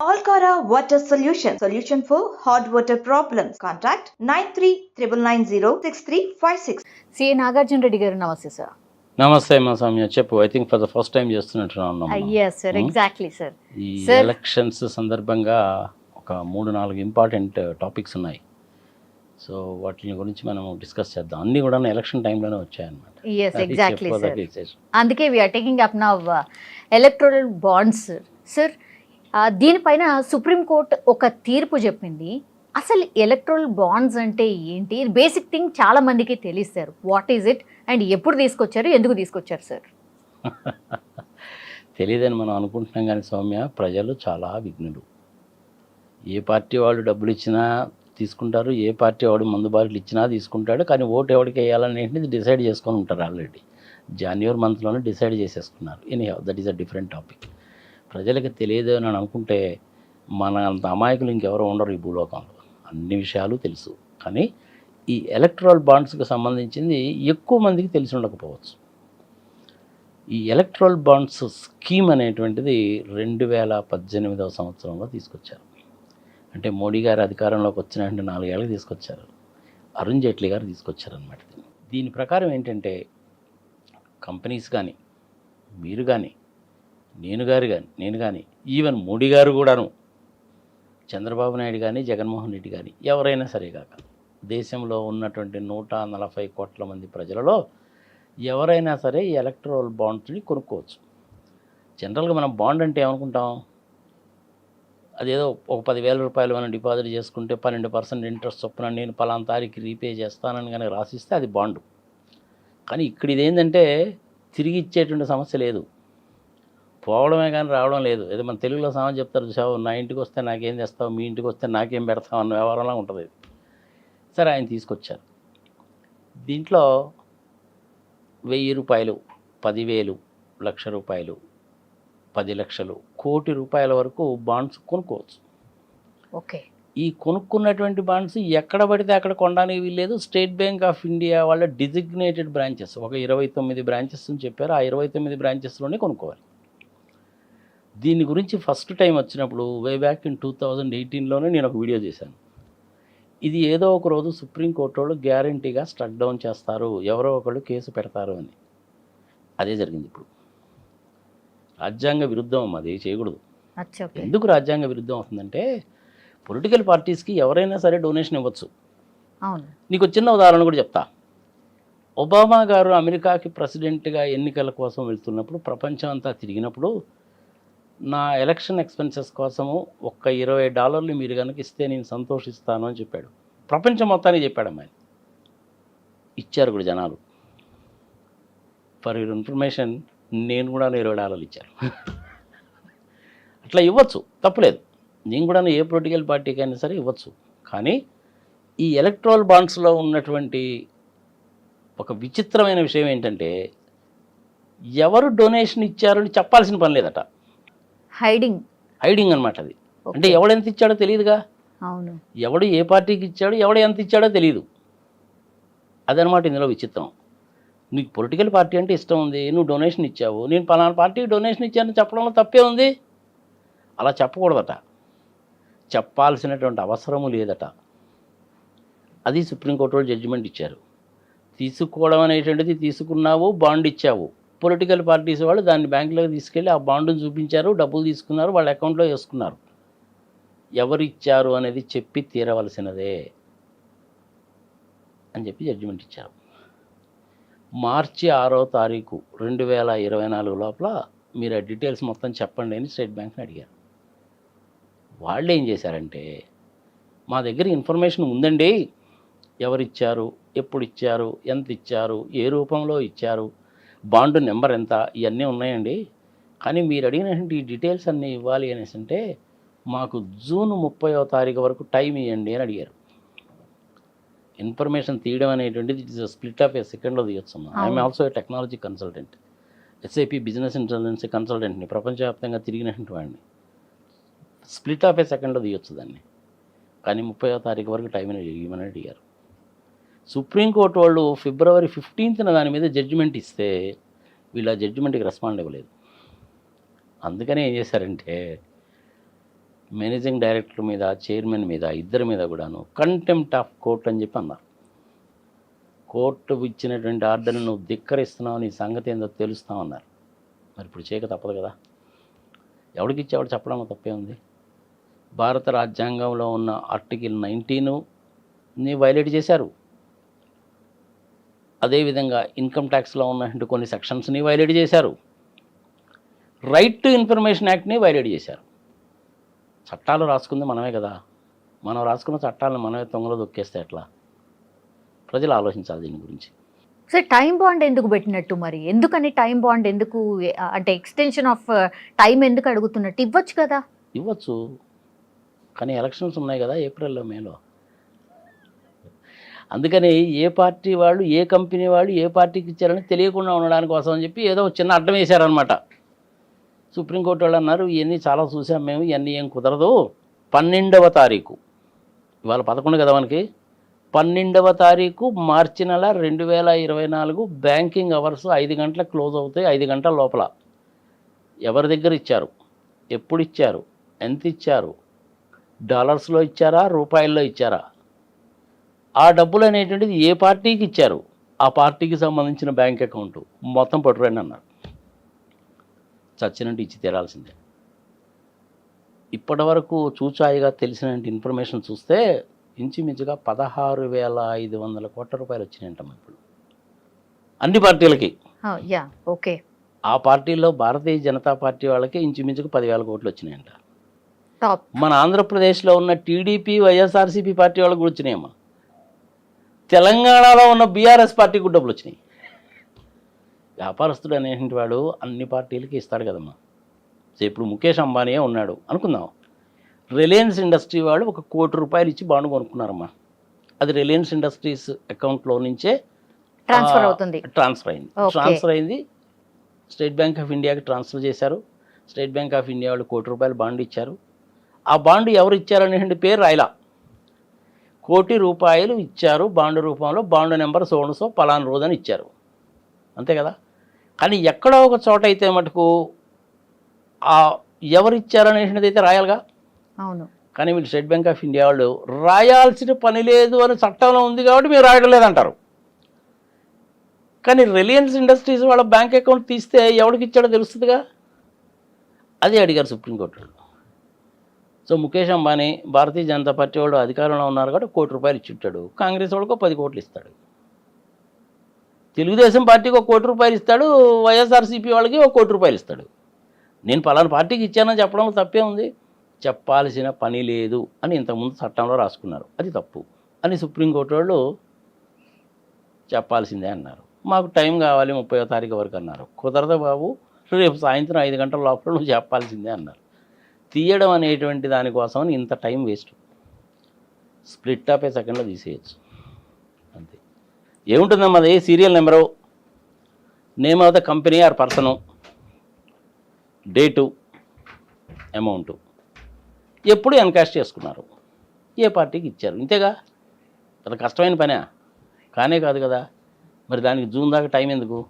Alcara Water Solution. Solution for hot water problems. Contact 9399906356. CA Nagarjuna Reddy గారు నమస్తే sir నమస్తే మా సౌమ్య చెప్పు I think for the first time చేస్తున్నట్టున్నాం అయ్యస్ sir exactly sir ఈ Sir. Elections సందర్భంగా ఒక మూడు నాలుగు ఇంపార్టెంట్ టాపిక్స్ ఉన్నాయి సో వాటి గురించి మనం డిస్కస్ చేద్దాం అన్నీ కూడా ఎలక్షన్ టైంలోనే వచ్చాయన్నమాట ఎస్ ఎగ్జాక్ట్లీ సార్. అందుకే we're taking up now electoral bonds sir దీనిపైన సుప్రీంకోర్టు ఒక తీర్పు చెప్పింది. అసలు ఎలక్ట్రల్ బాండ్స్ అంటే ఏంటి? బేసిక్ థింగ్ చాలా మందికి తెలియదు వాట్ ఈజ్ ఇట్? అండ్ ఎప్పుడు తీసుకొచ్చారు? ఎందుకు తీసుకొచ్చారు సార్? తెలియదని మనం అనుకుంటున్నాం కానీ సౌమ్య ప్రజలు చాలా విఘ్నులు. ఏ పార్టీ వాళ్ళు డబ్బులు ఇచ్చినా తీసుకుంటారు ఏ పార్టీ వాడు మందు బాటలు ఇచ్చినా తీసుకుంటాడు కానీ ఓటు ఎవరికి వేయాలనేది డిసైడ్ చేసుకొని ఉంటారు ఆల్రెడీ. జాన్యువరి మంత్లోనే డిసైడ్ చేసేసుకున్నారు. Any that is a different topic ప్రజలకు తెలియదు అని అనుకుంటే మన అంత అమాయకులు ఇంకెవరు ఉండరు ఈ భూలోకంలో. అన్ని విషయాలు తెలుసు. కానీ ఈ ఎలక్ట్రల్ బాండ్స్కి సంబంధించింది ఎక్కువ మందికి తెలిసి ఉండకపోవచ్చు. ఈ ఎలక్ట్రల్ బాండ్స్ స్కీమ్ అనేటువంటిది రెండు వేల పద్దెనిమిదవ సంవత్సరంలో తీసుకొచ్చారు. అంటే మోడీ గారు అధికారంలోకి వచ్చిన అంటే నాలుగేళ్ళకి తీసుకొచ్చారు. అరుణ్ జైట్లీ గారు తీసుకొచ్చారనమాట దీని ప్రకారం ఏంటంటే కంపెనీస్ కానీ మీరు కానీ నేను గారు కానీ నేను కానీ ఈవెన్ మోడీ గారు కూడాను చంద్రబాబు నాయుడు కానీ జగన్మోహన్ రెడ్డి కానీ ఎవరైనా సరే కాక దేశంలో ఉన్నటువంటి నూట నలభై కోట్ల మంది ప్రజలలో ఎవరైనా సరే ఈ ఎలక్ట్రల్ బాండ్స్ని కొనుక్కోవచ్చు. జనరల్గా మనం బాండ్ అంటే ఏమనుకుంటాం? అదేదో ఒక పదివేల రూపాయలు మనం డిపాజిట్ చేసుకుంటే పన్నెండు పర్సెంట్ ఇంట్రెస్ట్ చొప్పున నేను పలానా తారీఖు రీపే చేస్తానని కానీ రాసిస్తే అది బాండు. కానీ ఇక్కడ ఇదేంటంటే తిరిగి ఇచ్చేటువంటి సమస్య లేదు. పోవడమే కానీ రావడం లేదు. ఏదో మన తెలుగులో సామాన్ చెప్తారు చావు నా ఇంటికి వస్తే నాకేం తెస్తావు మీ ఇంటికి వస్తే నాకేం పెడతావు అన్న వ్యవహారంలా ఉంటుంది సరే ఆయన తీసుకొచ్చారు. దీంట్లో వెయ్యి రూపాయలు పదివేలు లక్ష రూపాయలు పది లక్షలు కోటి రూపాయల వరకు బాండ్స్ కొనుక్కోవచ్చు. ఓకే. ఈ కొనుక్కున్నటువంటి బాండ్స్ ఎక్కడ పడితే అక్కడ కొనడానికి వీల్లేదు. స్టేట్ బ్యాంక్ ఆఫ్ ఇండియా వాళ్ళ డిజిగ్నేటెడ్ బ్రాంచెస్ ఒక ఇరవై తొమ్మిది బ్రాంచెస్ అని చెప్పారు. ఆ ఇరవై తొమ్మిది బ్రాంచెస్లోనే కొనుక్కోవాలి. దీని గురించి ఫస్ట్ టైం వచ్చినప్పుడు way back in two thousand ఎయిటీన్లోనే నేను ఒక వీడియో చేశాను. ఇది ఏదో ఒక రోజు సుప్రీంకోర్టు వాళ్ళు గ్యారంటీగా స్ట్రక్ డౌన్ చేస్తారు ఎవరో ఒకళ్ళు కేసు పెడతారు అని. అదే జరిగింది ఇప్పుడు. రాజ్యాంగ విరుద్ధం అమ్మ అది చేయకూడదు. ఎందుకు రాజ్యాంగ విరుద్ధం అవుతుందంటే పొలిటికల్ పార్టీస్కి ఎవరైనా సరే డొనేషన్ ఇవ్వచ్చు. అవును. నీకు చిన్న ఉదాహరణ కూడా చెప్తా. ఒబామా గారు అమెరికాకి ప్రెసిడెంట్గా ఎన్నికల కోసం వెళ్తున్నప్పుడు ప్రపంచం అంతా తిరిగినప్పుడు నా ఎలక్షన్ ఎక్స్పెన్సెస్ కోసము ఒక్క ఇరవై డాలర్లు మీరు కనుక ఇస్తే నేను సంతోషిస్తాను అని చెప్పాడు. ప్రపంచం మొత్తానికి చెప్పాడు అమ్మాయి ఇచ్చారు కూడా జనాలు. ఫర్ యూర్ ఇన్ఫర్మేషన్ నేను కూడా ఇరవై డాలర్లు ఇచ్చాను. అట్లా ఇవ్వచ్చు తప్పులేదు. నేను కూడా ఏ పొలిటికల్ పార్టీకి అయినా సరే ఇవ్వచ్చు. కానీ ఈ ఎలక్ట్రల్ బాండ్స్లో ఉన్నటువంటి ఒక విచిత్రమైన విషయం ఏంటంటే ఎవరు డొనేషన్ ఇచ్చారని చెప్పాల్సిన పని లేదట. హైడింగ్ హైడింగ్ అనమాట అది. అంటే ఎవడెంత ఇచ్చాడో తెలియదుగా? అవును. ఎవడు ఏ పార్టీకి ఇచ్చాడో ఎవడు ఎంత ఇచ్చాడో తెలియదు అదనమాట ఇందులో విచిత్రం. నీకు పొలిటికల్ పార్టీ అంటే ఇష్టం ఉంది నువ్వు డొనేషన్ ఇచ్చావు నేను పలానా పార్టీకి డొనేషన్ ఇచ్చానని చెప్పడంలో తప్పే ఉంది. అలా చెప్పకూడదట. చెప్పాల్సినటువంటి అవసరము లేదట. అది సుప్రీంకోర్టు వాళ్ళు జడ్జిమెంట్ ఇచ్చారు. తీసుకోవడం అనేటువంటిది తీసుకున్నావు బాండ్ ఇచ్చావు. పొలిటికల్ పార్టీస్ వాళ్ళు దాన్ని బ్యాంకులోకి తీసుకెళ్ళి ఆ బాండుని చూపించారు డబ్బులు తీసుకున్నారు వాళ్ళ అకౌంట్లో వేసుకున్నారు. ఎవరు ఇచ్చారు అనేది చెప్పి తీరవలసినదే అని చెప్పి జడ్జిమెంట్ ఇచ్చారు. మార్చి ఆరో తారీఖు రెండు వేల ఇరవై నాలుగు లోపల మీరు ఆ డీటెయిల్స్ మొత్తం చెప్పండి అని స్టేట్ బ్యాంక్ని అడిగారు. వాళ్ళు ఏం చేశారంటే మా దగ్గర ఇన్ఫర్మేషన్ ఉందండి. ఎవరిచ్చారు ఎప్పుడు ఇచ్చారు ఎంత ఇచ్చారు ఏ రూపంలో ఇచ్చారు బాండ్ నెంబర్ ఎంత? ఇవన్నీ ఉన్నాయండి. కానీ మీరు అడిగినటువంటి ఈ డీటెయిల్స్ అన్నీ ఇవ్వాలి అనేసి అంటే మాకు జూన్ ముప్పైవ తారీఖు వరకు టైం ఇవ్వండి అని అడిగారు. ఇన్ఫర్మేషన్ తీయడం అనేటువంటిది it is split of a సెకండ్లో తీయొచ్చు I'm. Also a technology consultant. SIP business intelligence కన్సల్టెంట్ని ప్రపంచవ్యాప్తంగా తిరిగినటువంటి వాడిని. స్ప్లిట్ ఆఫ్ ఏ సెకండ్లో తీయొచ్చు దాన్ని. కానీ ముప్పైవ తారీఖు వరకు టైం ఇవ్వమని అడిగారు. సుప్రీంకోర్టు వాళ్ళు ఫిబ్రవరి ఫిఫ్టీన్త్న దాని మీద జడ్జిమెంట్ ఇస్తే వీళ్ళ జడ్జిమెంట్కి రెస్పాండ్ ఇవ్వలేదు. అందుకనే ఏం చేశారంటే మేనేజింగ్ డైరెక్టర్ మీద చైర్మన్ మీద ఇద్దరి మీద కూడాను కంటెంప్ట్ ఆఫ్ కోర్ట్ అని చెప్పి అన్నారు. కోర్టు ఇచ్చినటువంటి ఆర్డర్ని నువ్వు ధిక్కరిస్తున్నావు నీ సంగతి ఏందో తెలుస్తామన్నారు మరి ఇప్పుడు చేయక తప్పదు కదా. ఎవరికి ఇచ్చేవాడు చెప్పడం తప్పే ఉంది? భారత రాజ్యాంగంలో ఉన్న ఆర్టికల్ నైన్టీను ని వైలేట్ చేశారు. అదేవిధంగా ఇన్కమ్ ట్యాక్స్లో ఉన్నటువంటి కొన్ని సెక్షన్స్ని వైలేట్ చేశారు. రైట్ టు ఇన్ఫర్మేషన్ యాక్ట్ని వైలేట్ చేశారు. చట్టాలు రాసుకుంది మనమే కదా. మనం రాసుకున్న చట్టాలను మనమే తొంగలో దొక్కేస్తే ఎట్లా? ప్రజలు ఆలోచించాలి దీని గురించి. సార్ టైం బాండ్ ఎందుకు పెట్టినట్టు మరి? ఎందుకని టైం బాండ్ ఎందుకు అంటే ఎక్స్టెన్షన్ ఆఫ్ టైం ఎందుకు అడుగుతున్నట్టు ఇవ్వచ్చు కదా? ఇవ్వచ్చు. కానీ ఎలక్షన్స్ ఉన్నాయి కదా ఏప్రిల్లో మేలో. అందుకని ఏ పార్టీ వాళ్ళు ఏ కంపెనీ వాళ్ళు ఏ పార్టీకి ఇచ్చారని తెలియకుండా ఉండడానికి కోసం అని చెప్పి ఏదో ఒక చిన్న అడ్డం వేశారనమాట సుప్రీంకోర్టు వాళ్ళు అన్నారు ఇవన్నీ చాలా చూసాం మేము ఇవన్నీ ఏం కుదరదు. పన్నెండవ తారీఖు. ఇవాళ పదకొండు కదా మనకి? పన్నెండవ తారీఖు మార్చి నెల రెండు వేల ఇరవై నాలుగు బ్యాంకింగ్ అవర్స్ ఐదు గంటల క్లోజ్ అవుతాయి ఐదు గంటల లోపల. ఎవరి దగ్గర ఇచ్చారు? ఎప్పుడు ఇచ్చారు? ఎంత ఇచ్చారు? డాలర్స్లో ఇచ్చారా? రూపాయల్లో ఇచ్చారా? ఆ డబ్బులు అనేటువంటిది ఏ పార్టీకి ఇచ్చారు? ఆ పార్టీకి సంబంధించిన బ్యాంక్ అకౌంట్. మొత్తం పట్టురండి అన్నారు. చచ్చినట్టు ఇచ్చి తీరాల్సిందే. ఇప్పటి వరకు చూచాయిగా తెలిసిన ఇన్ఫర్మేషన్ చూస్తే ఇంచుమించుగా పదహారు వేల ఐదు వందల కోట్ల రూపాయలు వచ్చినాయంటమ్మా ఇప్పుడు. అన్ని పార్టీలకి. ఓకే. ఆ పార్టీలో భారతీయ జనతా పార్టీ వాళ్ళకి ఇంచుమించుకు పదివేల కోట్లు వచ్చినాయంట. మన ఆంధ్రప్రదేశ్లో ఉన్న టీడీపీ వైఎస్ఆర్సీపీ పార్టీ వాళ్ళకు కూడా వచ్చినాయమ్మా. తెలంగాణలో ఉన్న బీఆర్ఎస్ పార్టీకి డబ్బులు వచ్చినాయి. వ్యాపారస్తుడు అనేటువంటి వాడు అన్ని పార్టీలకి ఇస్తాడు కదమ్మా. సో ఇప్పుడు ముఖేష్ అంబానీయే ఉన్నాడు అనుకుందాం. రిలయన్స్ ఇండస్ట్రీ వాళ్ళు ఒక కోటి రూపాయలు ఇచ్చి బాండ్ కొనుక్కున్నారమ్మా. అది రిలయన్స్ ఇండస్ట్రీస్ అకౌంట్లో నుంచే ట్రాన్స్ఫర్ అవుతుంది. ట్రాన్స్ఫర్ అయింది. ట్రాన్స్ఫర్ అయింది. స్టేట్ బ్యాంక్ ఆఫ్ ఇండియాకి ట్రాన్స్ఫర్ చేశారు. స్టేట్ బ్యాంక్ ఆఫ్ ఇండియా వాళ్ళు కోటి రూపాయలు బాండ్ ఇచ్చారు. ఆ బాండ్ ఎవరు ఇచ్చారనేటువంటి పేరు రాయలా. కోటి రూపాయలు ఇచ్చారు బాండ్ రూపంలో బాండ్ నెంబర్ సోనసో పలానా రోజని ఇచ్చారు. అంతే కదా? కానీ ఎక్కడో ఒక చోట అయితే మటుకు ఆ ఎవరు ఇచ్చారనేటువంటిది అయితే రాయాలిగా? అవును. కానీ వీళ్ళు స్టేట్ బ్యాంక్ ఆఫ్ ఇండియా వాళ్ళు రాయాల్సిన పని లేదు అని చట్టంలో ఉంది కాబట్టి మీరు రాయడం లేదంటారు. కానీ రిలయన్స్ ఇండస్ట్రీస్ వాళ్ళ బ్యాంక్ అకౌంట్ తీస్తే ఎవరికి ఇచ్చాడో తెలుస్తుందిగా? అదే అడిగారు Supreme Court. So Mukesh Ambani Bharatiya Janata Party వాళ్ళు అధికారంలో ఉన్నారు కాబట్టి కోటి రూపాయలు ఇచ్చింటాడు. కాంగ్రెస్ వాళ్ళకి ఒక పది కోట్లు ఇస్తాడు. తెలుగుదేశం పార్టీకి ఒక కోటి రూపాయలు ఇస్తాడు. వైఎస్ఆర్సీపీ వాళ్ళకి ఒక కోటి రూపాయలు ఇస్తాడు. నేను పలానా పార్టీకి ఇచ్చానని చెప్పడం తప్పే ఉంది. చెప్పాల్సిన పని లేదు అని ఇంతకుముందు చట్టంలో రాసుకున్నారు. అది తప్పు అని సుప్రీంకోర్టు వాళ్ళు చెప్పాల్సిందే అన్నారు. మాకు టైం కావాలి ముప్పై తారీఖు వరకు అన్నారు. కుదరదు బాబు. రేపు సాయంత్రం ఐదు గంటల లోపల నువ్వు చెప్పాల్సిందే అన్నారు. తీయడం అనేటువంటి దానికోసం ఇంత time waste. Split of a సెకండ్లో తీసేయచ్చు. అంతే. ఏముంటుందమ్మా అది? Serial number. Name of the company or person. Date. Amount. ఎప్పుడు ఎన్కాష్ చేసుకున్నారు? ఏ పార్టీకి ఇచ్చారు? ఇంతేగా? అంత కష్టమైన పనే? కానే కాదు కదా. మరి దానికి జూన్ దాకా టైం ఎందుకు?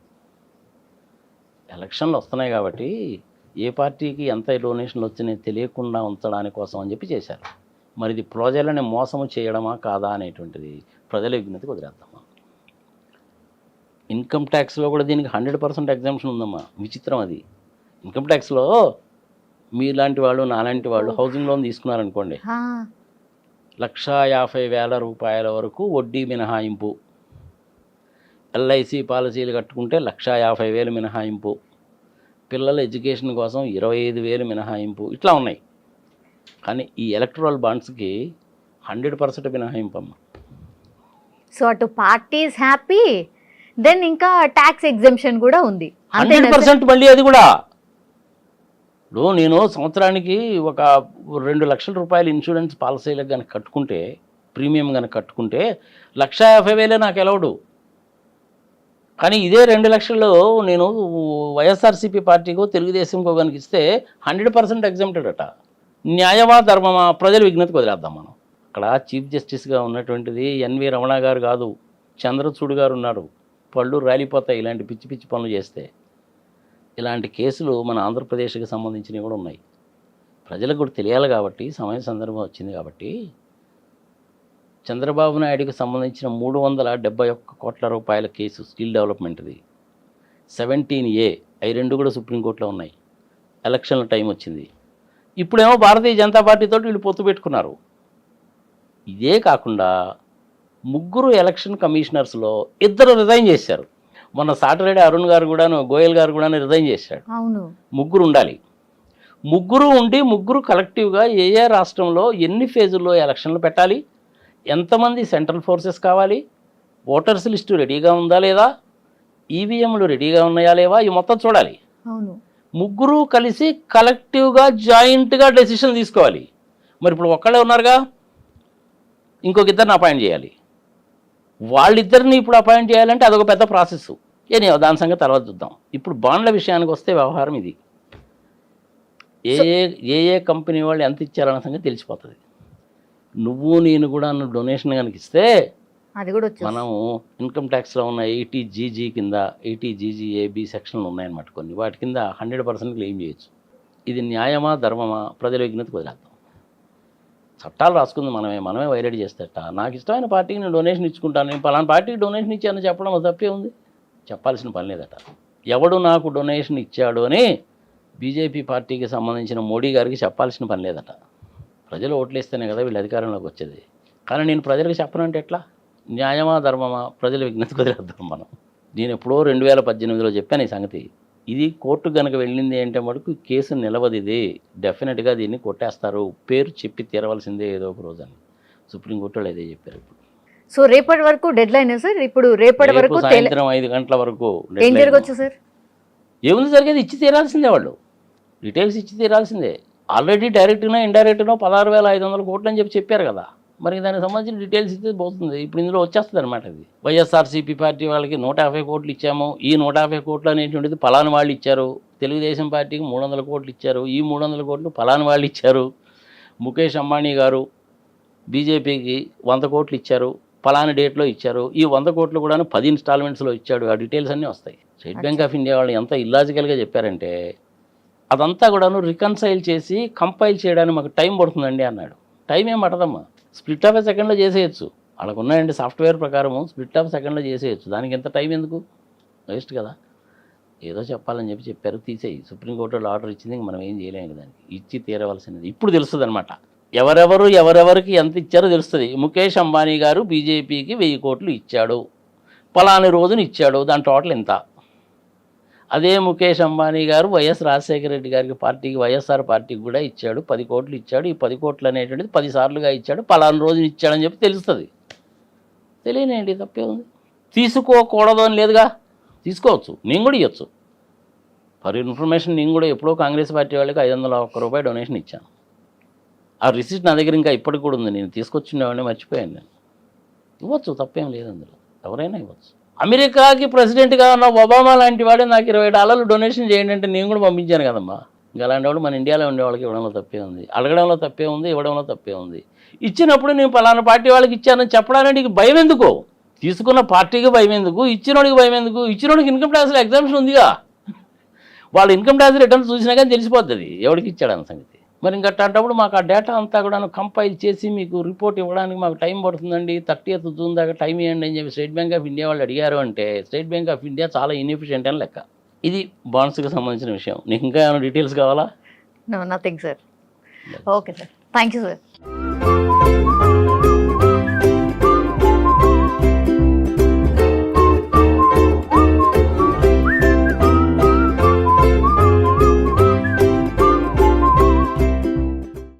ఎలక్షన్లు వస్తున్నాయి కాబట్టి ఏ పార్టీకి ఎంత డొనేషన్లు వచ్చినాయి తెలియకుండా ఉంచడానికి కోసం అని చెప్పి చేశారు. మరి ఇది ప్రజలని మోసము చేయడమా కాదా అనేటువంటిది ప్రజల విజ్ఞతకు వదిలేద్దామా ఇన్కమ్ ట్యాక్స్లో కూడా దీనికి హండ్రెడ్ పర్సెంట్ ఎగ్జామ్షన్ ఉందమ్మా. విచిత్రం అది. ఇన్కమ్ ట్యాక్స్లో మీలాంటి వాళ్ళు నాలాంటి వాళ్ళు హౌసింగ్ లోన్ తీసుకున్నారనుకోండి. లక్షా యాభై వేల రూపాయల వరకు వడ్డీ మినహాయింపు. ఎల్ఐసి పాలసీలు కట్టుకుంటే లక్షా యాభై వేలు మినహాయింపు. పిల్లల ఎడ్యుకేషన్ కోసం ఇరవై ఐదు వేలు మినహాయింపు ఇట్లా ఉన్నాయి. కానీ ఈ ఎలక్ట్రల్ బాండ్స్కి హండ్రెడ్ పర్సెంట్ మినహాయింపు అమ్మ సో అటు పార్టీస్ హ్యాపీ దెన్ ఇంకా ట్యాక్స్ ఎగ్జామ్షన్ కూడా ఉంది. హండ్రెడ్? పర్సెంట్ మళ్ళీ అది కూడా. ఇప్పుడు నేను సంవత్సరానికి ఒక రెండు లక్షల రూపాయలు ఇన్సూరెన్స్ పాలసీలకు కనుక కట్టుకుంటే ప్రీమియం కనుక కట్టుకుంటే లక్ష యాభై వేలే నాకు ఎలవడు కానీ ఇదే రెండు లక్షలు నేను వైఎస్ఆర్సీపీ పార్టీకో తెలుగుదేశంకో కనుక ఇస్తే హండ్రెడ్ పర్సెంట్ ఎగ్జామ్టెడ్ అట. న్యాయమా ధర్మమా ప్రజల విజ్ఞతకు వదిలేద్దాం మనం. అక్కడ చీఫ్ జస్టిస్గా ఉన్నటువంటిది ఎన్వి రమణ గారు కాదు చంద్రచూడ్ గారు ఉన్నారు. పళ్ళు రాలిపోతాయి ఇలాంటి పిచ్చి పిచ్చి పనులు చేస్తే. ఇలాంటి కేసులు మన ఆంధ్రప్రదేశ్కి సంబంధించినవి కూడా ఉన్నాయి. ప్రజలకు కూడా తెలియాలి కాబట్టి సమయ సందర్భం వచ్చింది కాబట్టి చంద్రబాబు నాయుడుకి సంబంధించిన మూడు వందల డెబ్బై ఒక్క కోట్ల రూపాయల కేసు స్కిల్ డెవలప్మెంట్ది. సెవెంటీన్ ఏ అవి రెండు కూడా సుప్రీంకోర్టులో ఉన్నాయి. ఎలక్షన్ల టైం వచ్చింది. ఇప్పుడేమో భారతీయ జనతా పార్టీతో వీళ్ళు పొత్తు పెట్టుకున్నారు. ఇదే కాకుండా ముగ్గురు ఎలక్షన్ కమిషనర్స్లో ఇద్దరు రిజైన్ చేశారు. మొన్న సాటర్డే అరుణ్ గారు కూడాను గోయల్ గారు కూడాను రిజైన్ చేశాడు అవును. ముగ్గురు ఉండాలి. ముగ్గురు ఉండి ముగ్గురు కలెక్టివ్గా ఏ ఏ రాష్ట్రంలో ఎన్ని ఫేజుల్లో ఎలక్షన్లు పెట్టాలి? ఎంతమంది సెంట్రల్ ఫోర్సెస్ కావాలి? ఓటర్స్ లిస్టు రెడీగా ఉందా లేదా? ఈవీఎంలు రెడీగా ఉన్నాయా లేవా? ఇవి మొత్తం చూడాలి. అవును. ముగ్గురు కలిసి కలెక్టివ్గా జాయింట్గా డెసిషన్ తీసుకోవాలి. మరి ఇప్పుడు ఒక్కళ్ళే ఉన్నారుగా? ఇంకొక ఇద్దరిని అపాయింట్ చేయాలి. వాళ్ళిద్దరిని ఇప్పుడు అపాయింట్ చేయాలంటే అదొక పెద్ద ప్రాసెస్ ఏని దాని సంగతి తర్వాత చూద్దాం. ఇప్పుడు బాండ్ల విషయానికి వస్తే వ్యవహారం ఇది. ఏ ఏ ఏ ఏ కంపెనీ వాళ్ళు ఎంత ఇచ్చారన్న సంగతి తెలిసిపోతుంది. నువ్వు నేను కూడా డొనేషన్ కనుక ఇస్తే అది కూడా మనం ఇన్కమ్ ట్యాక్స్లో ఉన్న ఎయిటీ జీజీ కింద ఎయిటీ జీజీ ఏబి సెక్షన్లు ఉన్నాయన్నమాట కొన్ని. వాటి కింద హండ్రెడ్ పర్సెంట్ క్లెయిమ్ చేయొచ్చు. ఇది న్యాయమా ధర్మమా? ప్రజల విజ్ఞతకు వదిలేద్దాం చట్టాలు రాసుకుంది మనమే మనమే వైలేట్ చేస్తేట నాకు ఇష్టమైన పార్టీకి నేను డొనేషన్ ఇచ్చుకుంటాను. నేను పలానా పార్టీకి డొనేషన్ ఇచ్చానని చెప్పడం తప్పే ఉంది. చెప్పాల్సిన పని లేదట. ఎవడు నాకు డొనేషన్ ఇచ్చాడు అని బీజేపీ పార్టీకి సంబంధించిన మోడీ గారికి చెప్పాల్సిన పని లేదట. ప్రజలు ఓట్లేస్తేనే కదా వీళ్ళు అధికారంలోకి వచ్చేది కానీ నేను ప్రజలకు చెప్పనంటే ఎట్లా న్యాయమా ధర్మమా ప్రజల విజ్ఞత కుదిరేద్దాం మనం నేను ఎప్పుడో రెండు వేల పద్దెనిమిదిలో చెప్పాను ఈ సంగతి ఇది కోర్టు కనుక వెళ్ళింది అంటే మటుకు కేసు నిలవదు ఇది డెఫినెట్గా దీన్ని కొట్టేస్తారు పేరు చెప్పి తీరవలసిందే ఏదో ఒక రోజు అని సుప్రీంకోర్టు వాళ్ళు అదే చెప్పారు ఇప్పుడు సో రేపటి వరకు డెడ్ లైన్ సార్ ఇప్పుడు రేపటి రేపు వరకు సాయంత్రం ఐదు గంటల వరకు ఏం. జరగచ్చు సార్ ఏముంది జరిగేది ఇచ్చి తీరాల్సిందే వాళ్ళు డీటెయిల్స్ ఇచ్చి తీరాల్సిందే ఆల్రెడీ డైరెక్ట్గా ఇండైరెక్ట్గా పదహారు వేల ఐదు వందల కోట్లు అని చెప్పి చెప్పారు కదా. మరి దానికి సంబంధించిన డీటెయిల్స్ ఇస్తే పోతుంది. ఇప్పుడు ఇందులో వచ్చేస్తుంది అనమాట ఇది వైఎస్ఆర్సీపీ పార్టీ వాళ్ళకి నూట యాభై కోట్లు ఇచ్చాము. ఈ నూట యాభై కోట్లు అనేటువంటిది పలాని వాళ్ళు ఇచ్చారు. తెలుగుదేశం పార్టీకి మూడు వందల కోట్లు ఇచ్చారు. ఈ మూడు వందల కోట్లు పలాని వాళ్ళు ఇచ్చారు. ముఖేష్ అంబానీ గారు బీజేపీకి వంద కోట్లు ఇచ్చారు. పలానా డేట్లో ఇచ్చారు. ఈ వంద కోట్లు కూడా పది ఇన్స్టాల్మెంట్స్లో ఇచ్చాడు. ఆ డీటెయిల్స్ అన్నీ వస్తాయి. స్టేట్ బ్యాంక్ ఆఫ్ ఇండియా వాళ్ళు ఎంత ఇల్లాజికల్గా చెప్పారంటే అదంతా కూడాను రికన్సైల్ చేసి కంపైల్ చేయడానికి మాకు టైం పడుతుందండి అన్నాడు. టైం ఏం పడదమ్మా స్ప్లిట్ ఆఫ్ ఎ సెకండ్లో చేసేయచ్చు. వాళ్ళకు ఉన్నాయండి సాఫ్ట్వేర్ ప్రకారము స్ప్లిట్ ఆఫ్ సెకండ్లో చేసేయచ్చు. దానికి ఎంత టైం ఎందుకు? వేస్ట్ కదా. ఏదో చెప్పాలని చెప్పి చెప్పారు తీసేయి. సుప్రీంకోర్టు వాళ్ళు ఆర్డర్ ఇచ్చింది మనం ఏం చేయలేము దానికి. ఇచ్చి తీరవలసినది. ఇప్పుడు తెలుస్తుంది అనమాట ఎవరెవరు ఎవరెవరికి ఎంత ఇచ్చారో తెలుస్తుంది. ముఖేష్ అంబానీ గారు బీజేపీకి వెయ్యి కోట్లు ఇచ్చాడు. పలాని రోజున ఇచ్చాడు. దాని టోటల్ ఎంత? అదే ముఖేష్ అంబానీ గారు వైఎస్ రాజశేఖర రెడ్డి గారికి పార్టీకి వైఎస్ఆర్ పార్టీకి కూడా ఇచ్చాడు. పది కోట్లు ఇచ్చాడు. ఈ పది కోట్లు అనేటువంటిది పదిసార్లుగా ఇచ్చాడు. పలానా రోజున ఇచ్చాడని చెప్పి తెలుస్తుంది. తెలియనండి తప్పే ఉంది. తీసుకోకూడదు అని లేదుగా? తీసుకోవచ్చు. నేను కూడా ఇవ్వచ్చు ఫర్ ఇన్ఫర్మేషన్ నేను కూడా ఎప్పుడో కాంగ్రెస్ పార్టీ వాళ్ళకి ఐదు వందల ఒక్క రూపాయి డొనేషన్ ఇచ్చాను. ఆ రిసిప్ట్ నా దగ్గర ఇంకా ఇప్పటికి కూడా ఉంది. నేను తీసుకొచ్చిండేవాడిని మర్చిపోయాను నేను. ఇవ్వచ్చు. తప్పేం లేదు అందులో. ఎవరైనా ఇవ్వచ్చు. అమెరికాకి ప్రెసిడెంట్గా ఉన్న ఒబామా లాంటి వాడే నాకు ఇరవై డాలర్లు డొనేషన్ చేయండి అంటే నేను కూడా పంపించాను కదమ్మా. ఇంకా అలాంటి వాడు మన ఇండియాలో ఉండే వాళ్ళకి ఇవ్వడంలో తప్పే ఉంది. అడగడంలో తప్పే ఉంది ఇవ్వడంలో తప్పే ఉంది. ఇచ్చినప్పుడు నేను పలానా పార్టీ వాళ్ళకి ఇచ్చానని చెప్పడానికి నీకు భయం ఎందుకు? తీసుకున్న పార్టీకి భయం ఎందుకు? ఇచ్చినోడికి భయం ఎందుకు? ఇచ్చినోడికి ఇన్కమ్ ట్యాక్స్లో ఎగ్జామ్షన్ ఉందిగా. వాళ్ళు ఇన్కమ్ ట్యాక్స్ రిటర్న్స్ చూసినా కానీ తెలిసిపోతుంది ఎవరికి ఇచ్చాడన్న సంగతి? మరి ఇంకా అట్లాంటప్పుడు మాకు ఆ డేటా అంతా కూడా కంపైల్ చేసి మీకు రిపోర్ట్ ఇవ్వడానికి మాకు టైం పడుతుందండి. థర్టీ ఎయిత్ జూన్ దాకా టైం ఇవ్వండి అని చెప్పి స్టేట్ బ్యాంక్ ఆఫ్ ఇండియా వాళ్ళు అడిగారు అంటే స్టేట్ బ్యాంక్ ఆఫ్ ఇండియా చాలా ఇన్ఎఫిషియెంట్ అని లెక్క. ఇది బాండ్స్కి సంబంధించిన విషయం. నీకు ఇంకా ఏమైనా డీటెయిల్స్ కావాలా? Nothing sir okay sir thank you sir